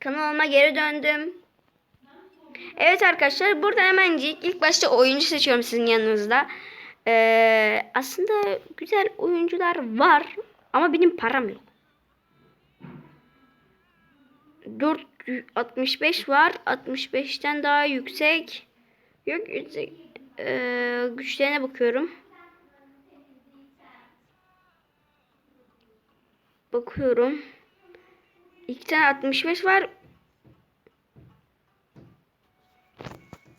Kanalıma geri döndüm. Evet arkadaşlar burada hemencik ilk başta oyuncu seçiyorum sizin yanınızda. Ee, aslında güzel oyuncular var ama benim param yok. 465 var. 65'ten daha yüksek. Yok yüksek. Ee, güçlerine bakıyorum. Bakıyorum. İki tane 65 var.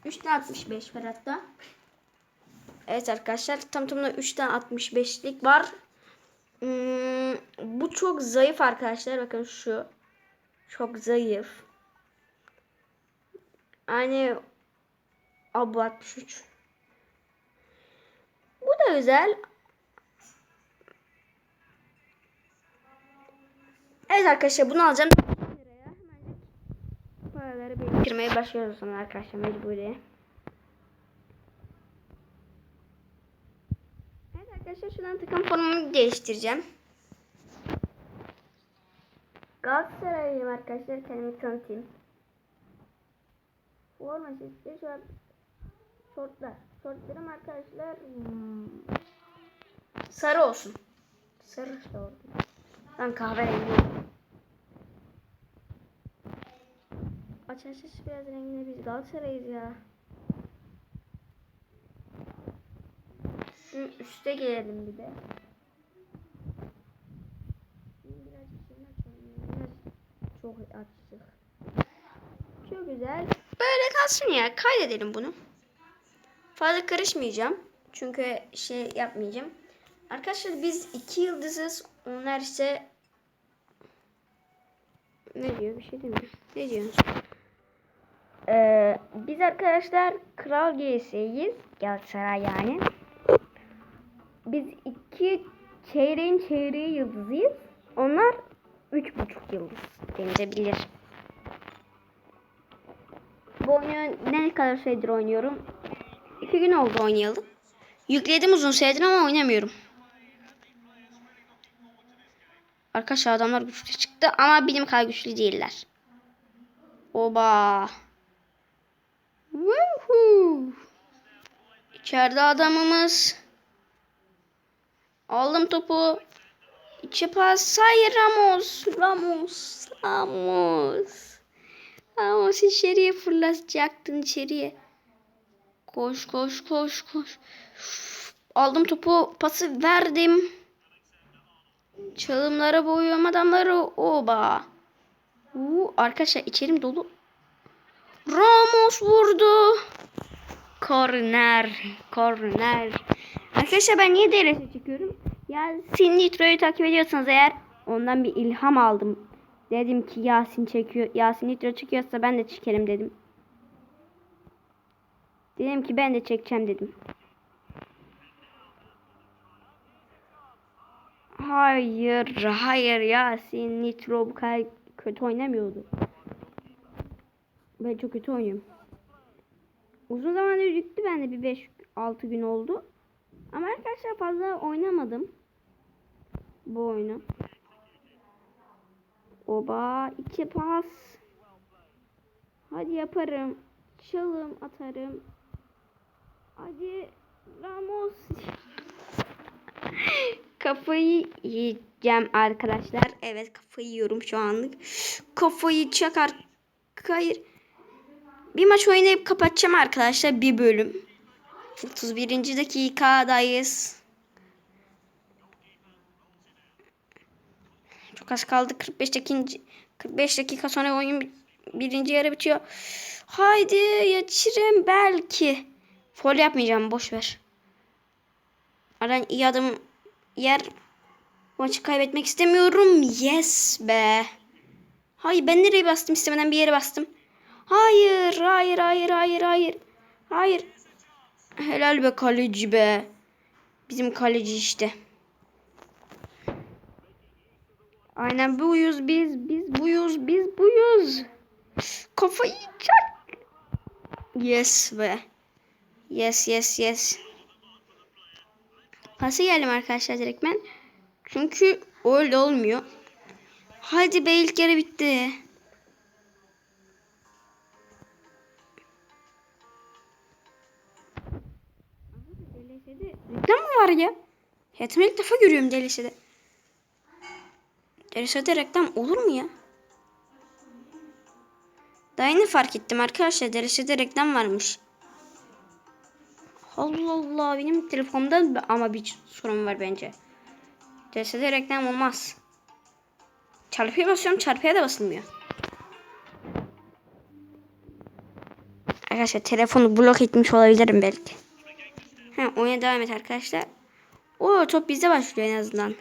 Üç tane 65 var hatta. Evet arkadaşlar tam tamına 3 tane 65'lik var. Hmm, bu çok zayıf arkadaşlar. Bakın şu. Çok zayıf. Hani Abu 63. Bu da güzel. Evet arkadaşlar bunu alacağım. Paraları biriktirmeye başlıyoruz zaman arkadaşlar mecburi. Evet arkadaşlar şuradan takım formumu değiştireceğim. Galatasaraylıyım arkadaşlar kendimi tanıtayım. Forma çeşitleri şu an şortlar. Şortlarım arkadaşlar hmm, sarı olsun. Sarı şort. Ben kahverengi. Aç aç aç biraz rengine biz Galatasaray'ız ya. Şu üste gelelim bir de. Çok açtık. Çok güzel. Böyle kalsın ya. Kaydedelim bunu. Fazla karışmayacağım. Çünkü şey yapmayacağım. Arkadaşlar biz iki yıldızız. Onlar ise ne diyor bir şey demiyor. Ne diyorsun? Ee, biz arkadaşlar Kral GS'yiz. Galatasaray yani. Biz iki çeyreğin çeyreği yıldızıyız. Onlar üç buçuk yıldız denilebilir. Bu oyunu ne kadar süredir oynuyorum? İki gün oldu oynayalım. Yükledim uzun süredir ama oynamıyorum. Arkadaşlar adamlar güçlü çıktı ama benim kadar güçlü değiller. Oba. Woohoo. İçeride adamımız. Aldım topu. İçe pas. Hayır Ramos. Ramos. Ramos. Ramos içeriye fırlatacaktın içeriye. Koş koş koş koş. Aldım topu. Pası verdim. Çalımlara boyuyorum adamları. Oba. Uu, arkadaşlar içerim dolu. Ramos vurdu. Korner. Korner. Arkadaşlar ben niye DRS çekiyorum? Yasin Nitro'yu takip ediyorsanız eğer ondan bir ilham aldım. Dedim ki Yasin çekiyor. Yasin Nitro çekiyorsa ben de çekerim dedim. Dedim ki ben de çekeceğim dedim. Hayır, hayır Yasin Nitro bu kadar kötü oynamıyordu. Ben çok kötü oynuyorum. Uzun zamandır gitti bende bir 5-6 gün oldu. Ama arkadaşlar fazla oynamadım. Bu oyunu. Oba iki pas. Hadi yaparım. Çalım atarım. Hadi Ramos. kafayı yiyeceğim arkadaşlar. Evet kafayı yiyorum şu anlık. Kafayı çakar. Hayır. Bir maç oynayıp kapatacağım arkadaşlar. Bir bölüm. 31. dakikadayız. Çok az kaldı. 45 dakika 45 dakika sonra oyun bi- birinci yarı bitiyor. Haydi geçirim belki. Fol yapmayacağım boş ver. Aradan iyi adım yer maçı kaybetmek istemiyorum. Yes be. Hayır ben nereye bastım istemeden bir yere bastım. Hayır, hayır, hayır, hayır, hayır. Hayır. Helal be kaleci be. Bizim kaleci işte. Aynen buyuz biz, biz buyuz, biz buyuz. Kafayı çak. Yes be. Yes, yes, yes. Pası geldim arkadaşlar direktmen. Çünkü öyle olmuyor. Hadi be ilk yarı bitti. Ne mi var ya? Hayatımda ilk defa görüyorum DLC'de. DLC'de reklam olur mu ya? Daha yeni fark ettim arkadaşlar. DLC'de reklam varmış. Allah Allah benim telefonumda ama bir sorun var bence. DLS'de reklam olmaz. Çarpıya basıyorum çarpıya da basılmıyor. Arkadaşlar telefonu blok etmiş olabilirim belki. Ha, oyuna devam et arkadaşlar. O top bizde başlıyor en azından.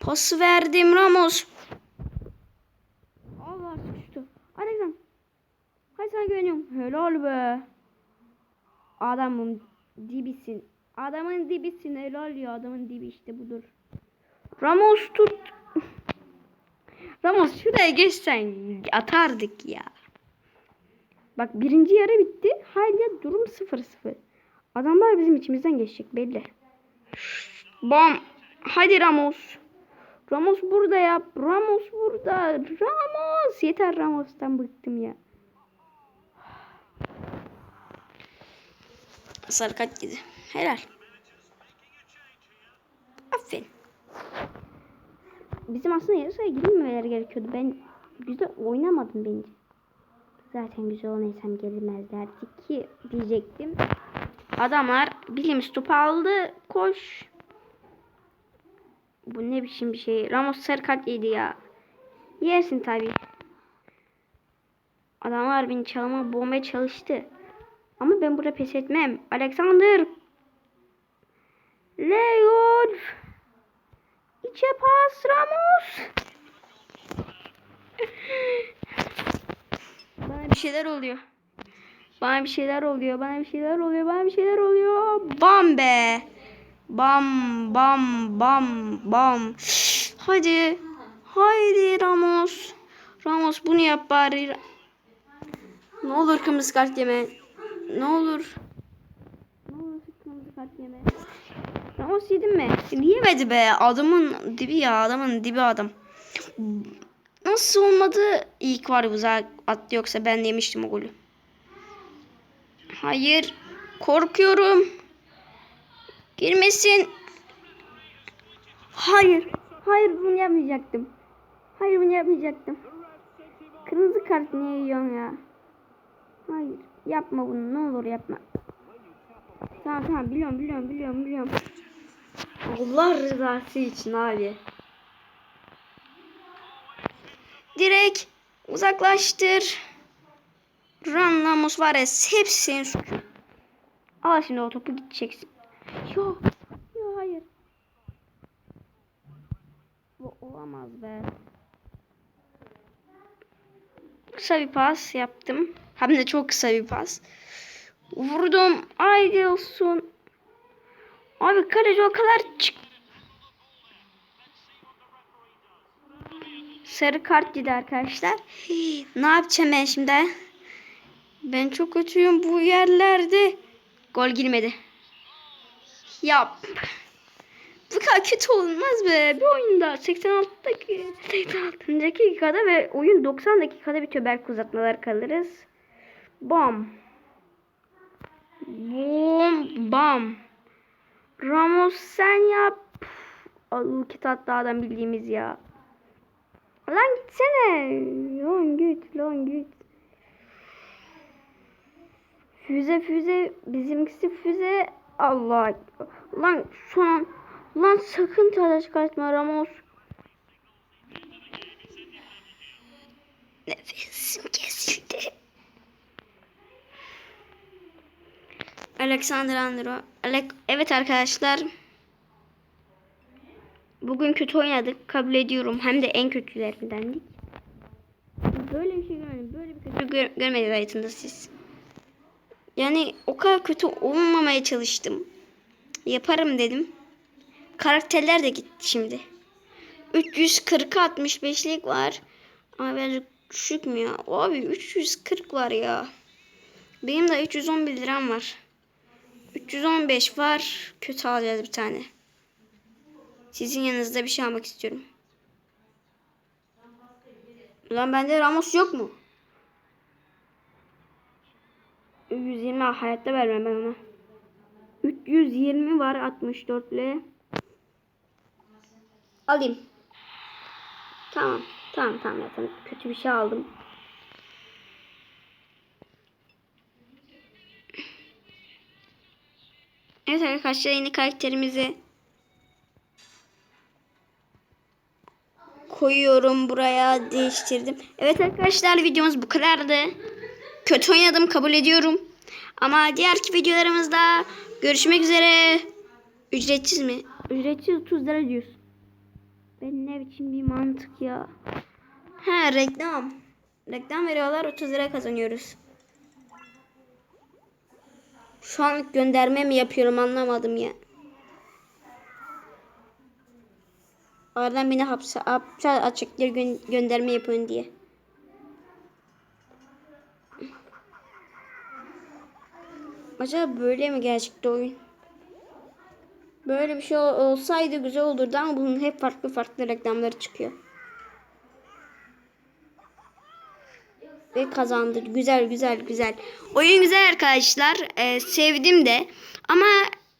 Pası verdim Ramos. Allah sıçtı. Hadi sen. Hadi sana güveniyorum. Helal be. Adamın dibisin. Adamın dibisin. Helal ya. Adamın dibi işte budur. Ramos tut. Ramos şuraya geçsen atardık ya. Bak birinci yarı bitti. Hala durum 0-0. Adamlar bizim içimizden geçecek belli. Bam. Hadi Ramos. Ramos burada ya. Ramos burada. Ramos. Yeter Ramos'tan bıktım ya. Sarı kart yedi. Helal. Aferin. Bizim aslında yarı sahaya girilmemeleri gerekiyordu. Ben güzel oynamadım bence. Zaten güzel oynaysam gelmezlerdi ki diyecektim. Adamlar bilim topu aldı. Koş. Bu ne biçim bir şey. Ramos sarı kart yedi ya. Yersin tabi. Adamlar beni çalma boğmaya çalıştı. Ama ben burada pes etmem. Alexander. Leon. İçe pas Ramos. Bana bir şeyler oluyor. Bana bir şeyler oluyor. Bana bir şeyler oluyor. Bana bir şeyler oluyor. Bam be. Bam bam bam bam. Hadi. Haydi Ramos. Ramos bunu yap bari. Ne olur kırmızı kart yeme. Ne olur. Ne olur kırmızı kart yeme. Ramos yedin mi? Yemedi be. Adamın dibi ya. Adamın dibi adam. Nasıl olmadı? İlk var bu attı yoksa ben yemiştim o golü. Hayır. Korkuyorum. Girmesin. Hayır. Hayır bunu yapmayacaktım. Hayır bunu yapmayacaktım. Kırmızı kart niye yiyorsun ya? Hayır. Yapma bunu. Ne olur yapma. Tamam tamam biliyorum biliyorum biliyorum biliyorum. Allah rızası için abi. Direkt uzaklaştır. Ran Ramos var ya hepsi senin suçun. Al şimdi o topu gideceksin. Yo. Yo hayır. Bu olamaz be. Kısa bir pas yaptım. Hem de çok kısa bir pas. Vurdum. Haydi olsun. Abi kaleci o kadar çık. Sarı kart yedi arkadaşlar. Hii, ne yapacağım ben şimdi? Ben çok kötüyüm bu yerlerde. Gol girmedi. Yap. Bu kadar kötü olmaz be. Bir oyunda 86 dakika, 86 dakikada ve oyun 90 dakikada bitiyor. Belki uzatmalar kalırız. Bam. Bom. Bam. Ramos sen yap. Ulkit attı adam bildiğimiz ya. Lan gitsene. Lan git lan git. Füze füze bizimkisi füze. Allah. Lan son an. Lan sakın tada çıkartma Ramos. Nefesim kesildi. Alexander Andro. Alek evet arkadaşlar. Bugün kötü oynadık. Kabul ediyorum. Hem de en kötülerindendik. Böyle bir şey görmedim. Böyle bir kötü gör görmedi hayatında siz. Yani o kadar kötü olmamaya çalıştım. Yaparım dedim. Karakterler de gitti şimdi. 340'a 65'lik var. Ama birazcık düşük mü ya? Abi 340 var ya. Benim de 311 liram var. 315 var. Kötü alacağız bir tane. Sizin yanınızda bir şey almak istiyorum. Ulan bende Ramos yok mu? 120 hayatta vermem ben ona. 320 var 64 ile. Alayım. Tamam. Tamam tamam zaten kötü bir şey aldım. Evet arkadaşlar yeni karakterimizi koyuyorum buraya değiştirdim. Evet arkadaşlar videomuz bu kadardı. Kötü oynadım kabul ediyorum. Ama diğerki videolarımızda görüşmek üzere. Ücretsiz mi? Ücretsiz 30 lira diyorsun. Ben ne biçim bir mantık ya. Ha reklam. Reklam veriyorlar 30 lira kazanıyoruz. Şu an gönderme mi yapıyorum anlamadım ya. Aradan beni hapse, hapse açıklar gö gönderme yapın diye. Acaba böyle mi gerçekte oyun? Böyle bir şey ol- olsaydı güzel olurdu ama bunun hep farklı farklı reklamları çıkıyor. Ve kazandı. Güzel güzel güzel. Oyun güzel arkadaşlar. Ee, sevdim de. Ama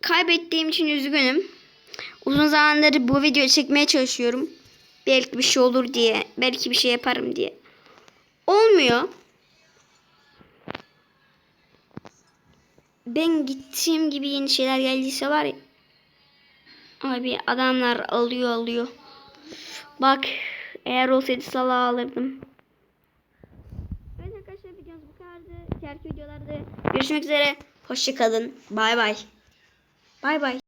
kaybettiğim için üzgünüm. Uzun zamandır bu videoyu çekmeye çalışıyorum. Belki bir şey olur diye. Belki bir şey yaparım diye. Olmuyor. Ben gittiğim gibi yeni şeyler geldiyse var ya. Abi adamlar alıyor alıyor. Bak eğer olsaydı salağı alırdım. Evet arkadaşlar videomuz bu kadardı. Diğer videolarda görüşmek üzere. Hoşçakalın. Bay bay. Bay bay.